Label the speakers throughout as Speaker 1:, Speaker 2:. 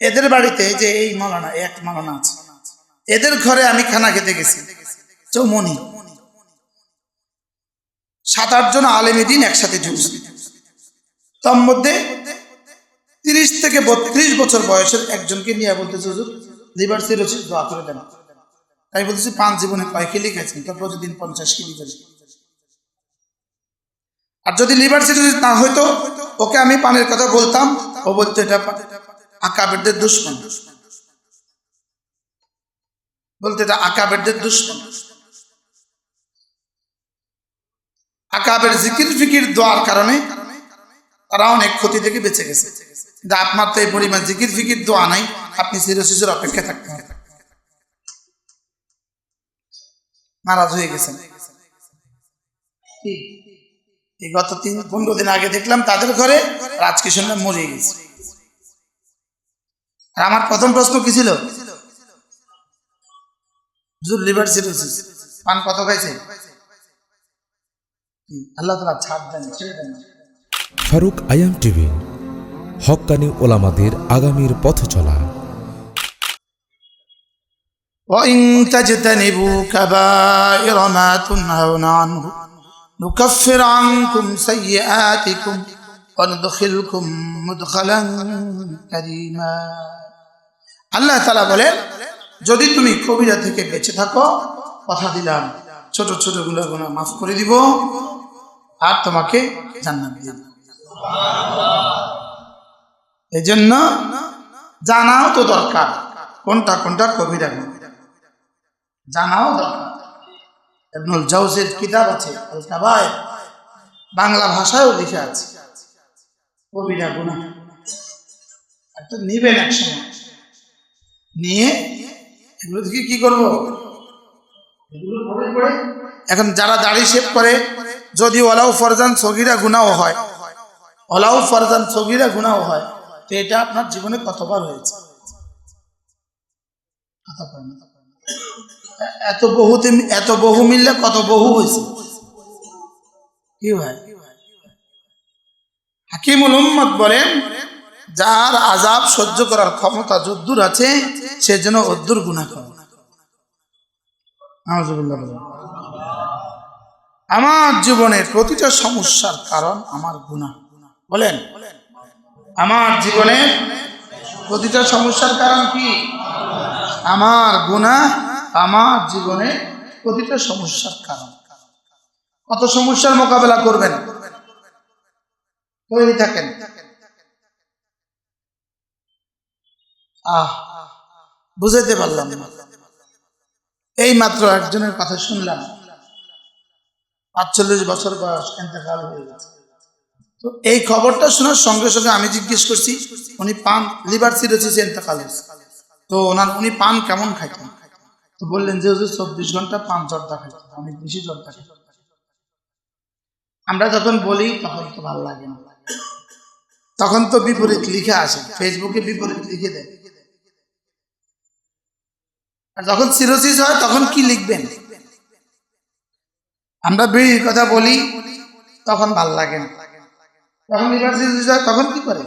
Speaker 1: এদের বাড়িতে যে এই মালানা, এক মালানা আছে। এদের ঘরে আমি খানা খেতে গেছি। চৌমনি সাত আট জন আলেমী দিন একসাথে ঢুকছে তার মধ্যে তিরিশ থেকে বত্রিশ বছর বয়সের একজনকে নিয়ে বলতেছে লিভার সিরোসিস দোয়া করে দেন। তাই বলতেছি, পাঁচ জীবনে কয় কিলি খাইছেন তো প্রতিদিন পঞ্চাশ কিলি করে আর যদি লিভার সিরোসিস না হইতো, ওকে আমি পানের কথা বলতাম, ও বলতো, এটা আকাবেরদের দুশ্মন। বলতে এটা আকাবেরদের দুশ্মন। আকাবের জিকির ফিকির দোয়ার কারণে তারা অনেক ক্ষতি থেকে বেঁচে গেছে। কিন্তু আপনার তো এই পরিমাণ জিকির ফিকির দোয়া নাই, আপনি সিরোসিসের অপেক্ষা থাকতে হবে। নারাজ হয়ে গেছেন। এই গত তিন, পনেরো দিন আগে দেখলাম তাদের ঘরে রাজকিশোররা মরে গেছে। আর আমার প্রথম প্রশ্ন কি ছিল হুজুর লিভার সিরোসিস পান কত খাইছে কি? আল্লাহ তালা ছাড় দেন ছেড়ে দেন
Speaker 2: ফারুক আয়াম টিভি হক্কানি ওলামাদের আগামীর পথ চলা
Speaker 1: وإن تجتنبوا كبائر ما تنهون عنه نكفر عنكم سيئاتكم وندخلكم مدخلا كريما আল্লাহ তালা বলেন, যদি তুমি কবিরা থেকে বেঁচে থাকো, কথা দিলাম। ছোট ছোটগুলো গুলো মাফ করে দিব আর তোমাকে জান্নাত দিব। এই জন্য জানাও তো দরকার, কোনটা কোনটা কবিরা গুণ। জানাও দরকার। জাউজের কিতাব আছে বাংলা ভাষায়ও লিখে আছে, কবিরা গুণা। একটা নিবেন একসময়। নিয়ে এগুলো থেকে কি করব? এখন যারা দাড়ি শেপ করে, যদি ওলাউ ফরজান সগিরা গুণাও হয়, ওলাউ ফরজান সগিরা গুণাও হয়, তো এটা আপনার জীবনে কতবার হয়েছে? এত বহুতে, এত বহু মিললে কত বহু হয়েছে? কি ভাই? হাকিমুল উম্মদ বলেন, যার আজাব সহ্য করার ক্ষমতা যদ্দুর আছে সে যেন অদ্দুর গুণা করে। আমার জীবনের প্রতিটা সমস্যার কারণ আমার গুণা বলেন। আমার জীবনের প্রতিটা সমস্যার কারণ কি? আমার গুণা আমার জীবনে প্রতিটা সমস্যার কারণ। কত সমস্যার মোকাবেলা করবেন? তৈরি থাকেন। আহ বুঝাইতে পারলাম এই মাত্র একজনের কথা শুনলাম। পাঁচচল্লিশ বছর বয়স এতেকাল হয়ে গেছে। তো এই খবরটা শোনার সঙ্গে সঙ্গে আমি জিজ্ঞেস করছি, উনি পান লিভার সিরোসিস এতেকাল হয়েছে? তো ওনার, উনি পান কেমন খাইতেন? তো বললেন, যে চব্বিশ ঘণ্টা পান জর্দা খাইতেন, অনেক বেশি জর্দা খাইতেন। আমরা যখন বলি, তখন তো ভালো লাগে না। তখন তো বিপরীত লিখে আসে ফেসবুকে বিপরীত লিখে দেয়। আর যখন সিরোসিস হয়, তখন কি লিখবেন? আমরা বিড়ির কথা বলি, তখন ভালো লাগে না। তখন লিভার সিরোসিস হয়, তখন কি করে?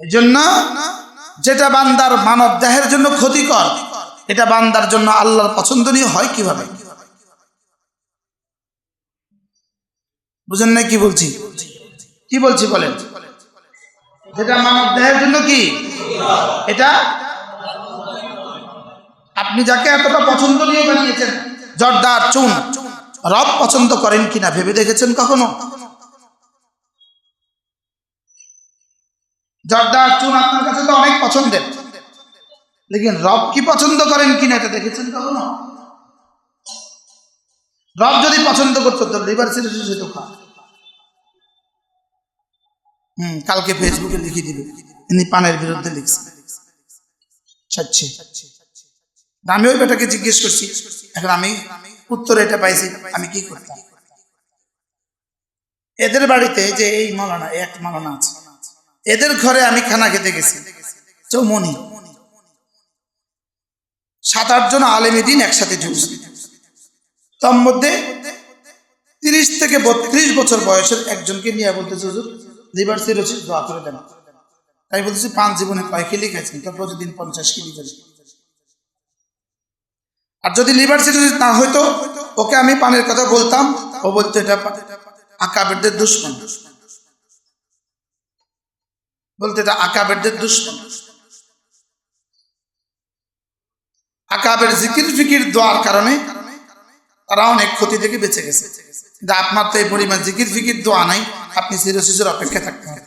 Speaker 1: এই জন্য যেটা বান্দার মানব দেহের জন্য ক্ষতিকর, এটা বান্দার জন্য আল্লাহর পছন্দনীয় হয় কীভাবে? বুঝেন না কি বলছি? কি বলছি বলেন? যেটা মানব দেহের জন্য কি? এটা? আপনি যাকে এতটা পছন্দনীয় বানিয়েছেন, জর্দার চুন, রব পছন্দ করেন কিনা ভেবে দেখেছেন কখনো? জর্দার চুন আপনার কাছে তো অনেক পছন্দের। লেকিন রব কি পছন্দ করেন কিনা এটা দেখেছেন কখনো? রব যদি পছন্দ করতো, তো লিভার সিরোসিস হতো খা হুম, কালকে ফেসবুকে লিখে দিবে। ইনি পানের বিরুদ্ধে লিখছে। চাচ্ছে। আমি ওই বেটাকে জিজ্ঞেস করছি, এখন আমি উত্তর এটা পাইছি, আমি কি করতাম? এদের বাড়িতে যে এই মালানা এক মালানা আছে। এদের ঘরে আমি খানা খেতে গেছি। চৌমনি সাত, আট জন আলেমী দিন একসাথে ঢুকছে তার মধ্যে তিরিশ থেকে বত্রিশ বছর বয়সের একজনকে নিয়ে বলতেছে, হুজুর লিভার সিরোসিস দোয়া করে দেন। তাই জীবনে কয় খাইছেন তো প্রতিদিন পঞ্চাশ আর যদি লিভার সিরোসিস না হইতো, ওকে আমি কথা বলতাম, ও বলতো, এটা আকাবেরদের দুশ্মন। এটা আকাবেরদের দুশ্মন। আকাবের জিকির ফিকির দোয়ার কারণে তারা অনেক ক্ষতি থেকে বেঁচে গেছে। কিন্তু আপনার তো এই পরিমাণ জিকির ফিকির দোয়া নাই, আপনি সিরোসিসের অপেক্ষা থাকতে হবে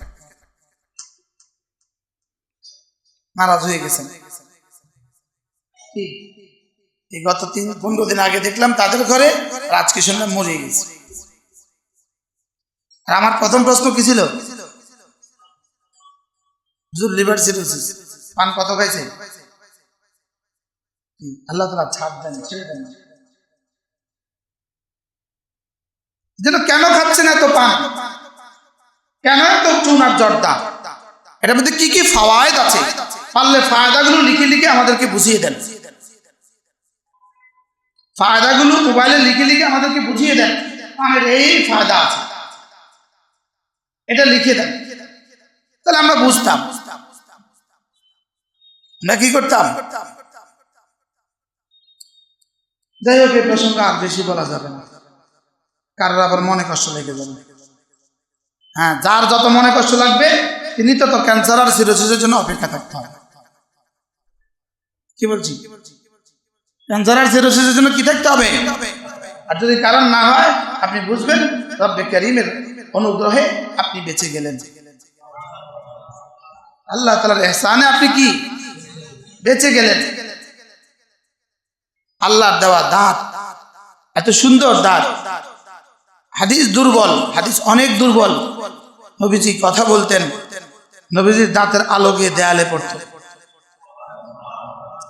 Speaker 1: নারাজ হয়ে গেছেন। এই গত তিন, পনেরো দিন আগে দেখলাম তাদের ঘরে রাজকিশোররা মরে গেছে। আর আমার প্রথম প্রশ্ন কি ছিল? লিভার সিরোসিস পান কত খাইছে? আল্লাহ তালা ছাড় দেন, ছেড়ে দেন। যেন কেন খাচ্ছেন এত পান? কেন এত চুন আর জর্দা? এটার মধ্যে কি কি ফাওয়ায়দ আছে? পারলে ফায়দাগুলো লিখে লিখে আমাদেরকে বুঝিয়ে দেন। ফায়দাগুলো মোবাইলে লিখে লিখে আমাদেরকে বুঝিয়ে দেন। পানের এই ফায়দা আছে। এটা লিখে দেন। তাহলে আমরা বুঝতাম। আমরা কি করতাম? যাই হোক, এই প্রসঙ্গে আর বেশি বলা যাবে না। কারোর আবার মনে কষ্ট লেগে যাবে। হ্যাঁ যার যত মনে কষ্ট লাগবে, তিনি তত ক্যান্সার আর সিরোসিসের জন্য অপেক্ষা থাকতে হবে। কি বলছি? ক্যান্সার আর সিরোসিসের জন্য কি থাকতে হবে? আর যদি কারণ না হয়, আপনি বুঝবেন, রব্বে করিমের অনুগ্রহে আপনি বেঁচে গেলেন। আল্লাহ তালার এহসানে আপনি কি? বেঁচে গেলেন। আল্লাহর দেওয়া দাঁত, এত সুন্দর দাঁত। হাদিস দুর্বল, হাদিস অনেক দুর্বল। নবীজি কথা বলতেন, নবীজির দাঁতের আলোকে দেয়ালে পড়ত।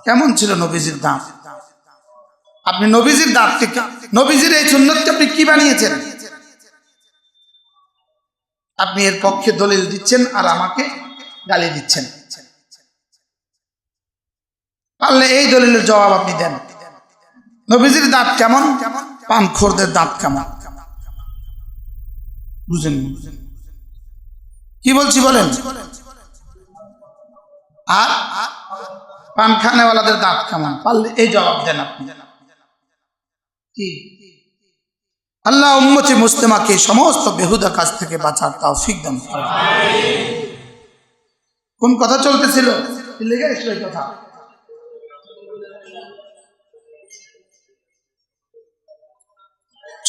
Speaker 1: কেমন ছিল নবীজির দাঁত? আপনি নবীজির দাঁতকে নবীজির এই সুন্নতকে আপনি কি বানিয়েছেন? আপনি এর পক্ষে দলিল দিচ্ছেন আর আমাকে গালি দিচ্ছেন। পারলে এই দলিলের জবাব আপনি দেন। নবীজির দাঁত কেমন? পান খোরদের দাঁত কেমন? বুঝেন কি বলছি বলেন? আর পান খানেওয়ালাদের দাঁত কেমন? পারলে এই জবাব দেন আপনি। কি? আল্লাহ উম্মতি মুসলিমাকে সমস্ত বেহুদা কাজ থেকে বাঁচার তাও দান করুন। কোন কথা চলতেছিল? কথা।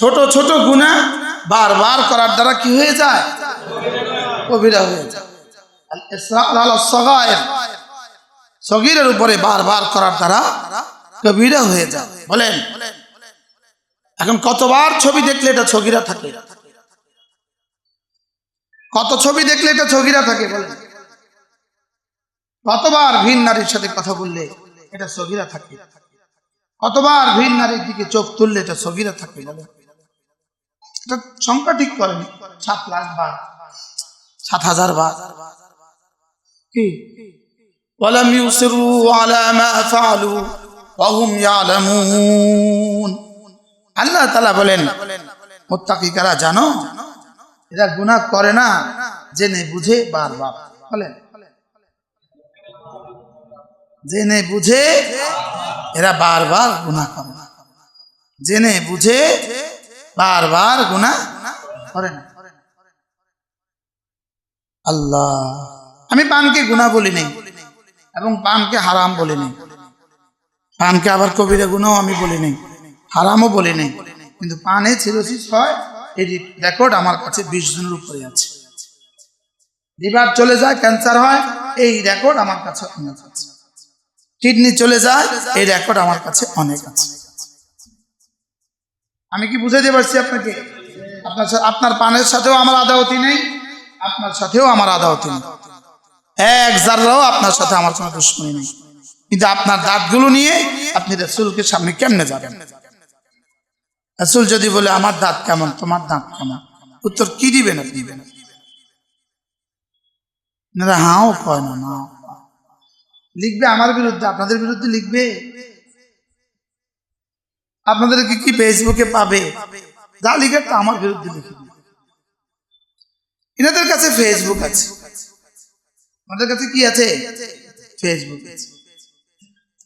Speaker 1: ছোট ছোট গুণা বারবার করার দ্বারা কি হয়ে যায়? উপরে বারবার করার দ্বারা কবিরা হয়ে যায়। বলেন। এখন কতবার ছবি দেখলে এটা ছগিরা থাকে? কত ছবি দেখলে এটা ছগিরা থাকে? বলেন। কতবার ভিন নারীর সাথে কথা বললে এটা সগিরা থাকে? কতবার ভিন নারীর দিকে চোখ তুললে এটা সগিরা থাকে? বলেন। এটা সংখ্যা ঠিক করেন সাত লাখ বার সাত হাজার বার কি ولم يصروا على ما فعلوا وهم يعلمون আল্লাহ তালা বলেন মোত্তাকিকারা জানো এরা গুনাহ করে না জেনে বুঝে বারবার বলেন জেনে বুঝে এরা বারবার গুনাহ করে না জেনে বুঝে বারবার গুনাহ করে না। আল্লাহ, আমি পানকে গুনাহ বলি নাই এবং পানকে হারাম বলি নাই। পানকে আবার কবিরা গুনাও আমি বলি নাই, হারামও বলি নাই। কিন্তু পানে সিরোসিস হয় এই রেকর্ড আমার কাছে বিশ জনের উপরে আছে। লিভার চলে যায়, ক্যান্সার হয়, এই রেকর্ড আমার কাছে অনেক আছে। কিডনি চলে যায়, এই রেকর্ড আমার কাছে অনেক আছে। আমি কি বুঝাইতে পারছি আপনাকে? আপনার আপনার পানের সাথেও আমার আদাওতি নেই, আপনার সাথেও আমার আদাওতি নেই। এক জাররাও আপনার সাথে আমার কোনো দুশ্মনী নেই। কিন্তু আপনার দাঁতগুলো নিয়ে আপনি রসুলকে সামনে কেমনে যাবেন? রসুল যদি বলে, আমার দাঁত কেমন? তোমার দাঁত কেমন? উত্তর কি দিবেন আপনি? হাও কয় না লিখবে আমার বিরুদ্ধে, আপনাদের বিরুদ্ধে লিখবে? আপনাদেরকে কি ফেসবুকে পাবে যা লিখে তা আমার বিরুদ্ধে লিখে দিবে। এনাদের কাছে ফেসবুক আছে আমাদের কাছে কি আছে ফেসবুক আছে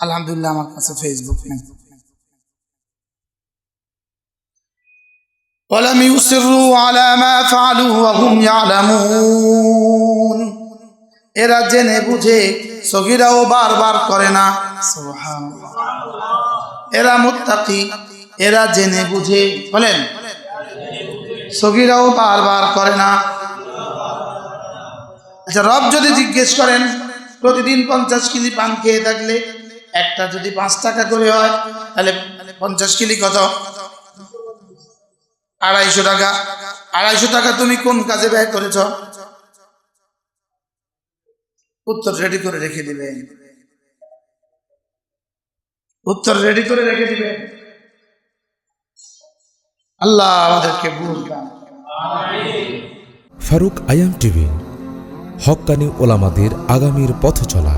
Speaker 1: আলহামদুলিল্লাহ আমার কাছে ফেসবুক নেই ولم يصروا على ما فعلوا وهم يعلمون এরা জেনে বুঝে সগিরাও বারবার করে না সুবহানাল্লাহ। এরা মুত্তাকি, এরা জেনে বুঝে, বলেন। সগিরাও বারবার করে না। আচ্ছা রব যদি জিজ্ঞেস করেন, প্রতিদিন পঞ্চাশ কিলি পান খেয়ে থাকলে একটা যদি পাঁচ টাকা করে হয়, তাহলে পঞ্চাশ কিলি কত? আড়াইশো টাকা। আড়াইশো টাকা তুমি কোন কাজে ব্যয় করেছ? উত্তর রেডি করে রেখে দিবে উত্তর রেডি করে রেখে দিবে। আল্লাহ আমাদেরকে
Speaker 2: ফারুক আয়াম টিভি, হকানি ওলামাদের আগামীর পথ চলা